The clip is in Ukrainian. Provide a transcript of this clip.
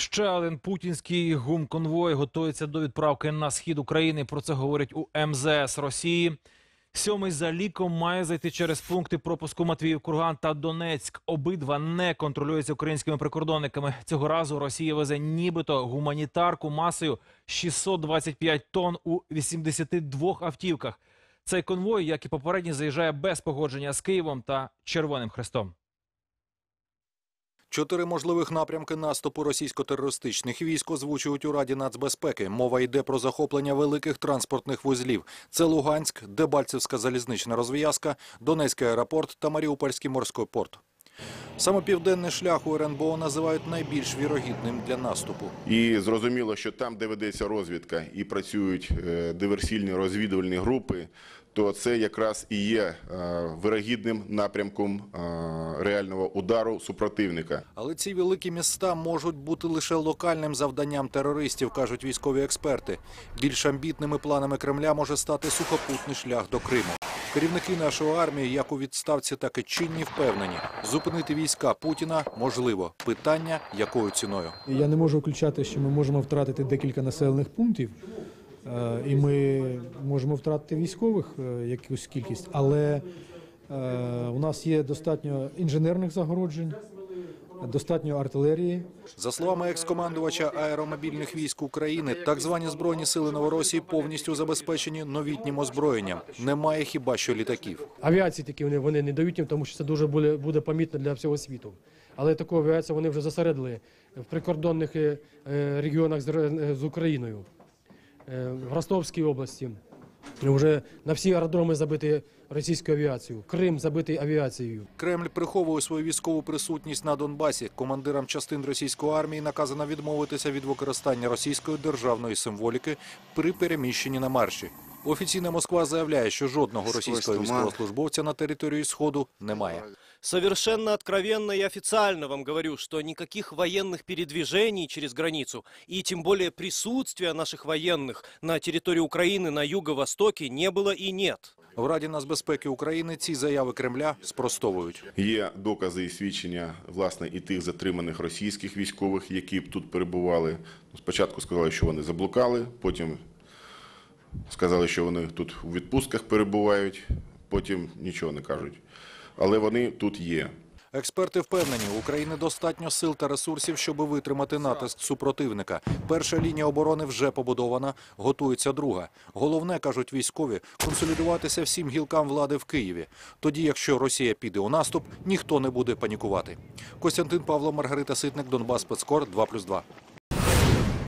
Ще один путінський гумконвой готується до відправки на схід України. Про це говорять у МЗС Росії. Сьомий за ліком має зайти через пункти пропуску Матвіїв, Курган та Донецьк. Обидва не контролюються українськими прикордонниками. Цього разу Росія везе нібито гуманітарку масою 625 тонн у 82 автівках. Цей конвой, як і попередній, заїжджає без погодження з Києвом та Червоним Хрестом. Чотири можливих напрямки наступу російсько-терористичних військ озвучують у Раді нацбезпеки. Мова йде про захоплення великих транспортних вузлів. Це Луганськ, Дебальцевська залізнична розв'язка, Донецький аеропорт та Маріупольський морський порт. Саме південний шлях у РНБО називають найбільш вірогідним для наступу. І зрозуміло, що там, де ведеться розвідка і працюють е, диверсійні розвідувальні групи, то це якраз і є е, вирогідним напрямком е, реального удару супротивника. Але ці великі міста можуть бути лише локальним завданням терористів, кажуть військові експерти. Більш амбітними планами Кремля може стати сухопутний шлях до Криму. Керівники нашої армії, як у відставці, так і чинні, впевнені, зупинити війська Путіна можливо. Питання якою ціною. Я не можу включати, що ми можемо втратити декілька населених пунктів, е, і ми можемо втратити військових е, якусь кількість, але е, у нас є достатньо інженерних загороджень, достатньо артилерії. За словами екс-командувача аеромобільних військ України, так звані збройні сили Новоросії повністю забезпечені новітнім озброєнням. Немає хіба що літаків. Авіації такі вони, вони не дають їм, тому що це дуже буде, буде помітно для всього світу. Але таку авіацію вони вже засередили в прикордонних е, е, регіонах з, Україною, Е, в Ростовській області. Вже на всі аеродроми забиті російською авіацією. Крим забитий авіацією. Кремль приховує свою військову присутність на Донбасі. Командирам частин російської армії наказано відмовитися від використання російської державної символіки при переміщенні на марші. Офіційна Москва заявляє, що жодного російського військовослужбовця на території сходу немає. Совершенно откровенно и официально вам говорю, что никаких военных передвижений через границу и тем более присутствия наших военных на территории Украины на юго-востоке не было и нет. В Раді нацбезпеки України ці заяви Кремля спростовують. Є докази і свідчення власне і тих затриманих російських військових, які тут перебували. Спочатку сказали, що вони заблукали, потім сказали, що вони тут у відпустках перебувають, потім нічого не кажуть. Але вони тут є. Експерти впевнені, України достатньо сил та ресурсів, щоб витримати натиск супротивника. Перша лінія оборони вже побудована, готується друга. Головне, кажуть військові, консолідуватися всім гілкам влади в Києві. Тоді, якщо Росія піде у наступ, ніхто не буде панікувати. Костянтин Павло, Маргарита Ситник, Донбас, Спецкор, 2+,2.